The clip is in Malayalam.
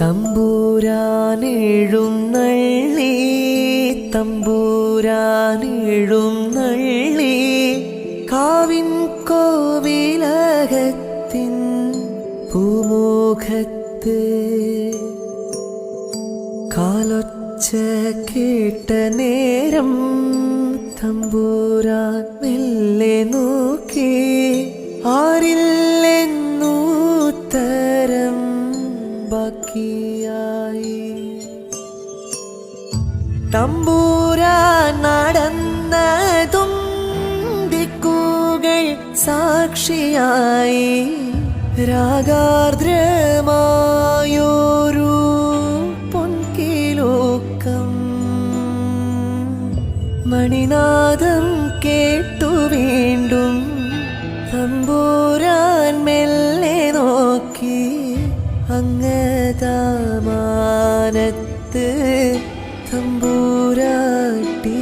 തമ്പൂരാനെഴും നള്ളി തമ്പൂരാനേഴും നള്ളി കാവിൻ കോവിലകത്തിൻ പൂമുഖത്ത്. കാലൊച്ച കേട്ട നേരം തമ്പൂരാൻ മെല്ലെ നോക്കി ബാക്കിയായി തമ്പൂരാ നടന്നതും ദിക്കുകൾ സാക്ഷിയായി. രാഗാർദ്രമായോരു പൊൻകിലോക്കം. മണിനാദം കേട്ടു വീണ്ടും തമ്പൂരാൻ മെല്ലെ നോക്കി സദാമാനത്ത് തമ്പൂരാട്ടി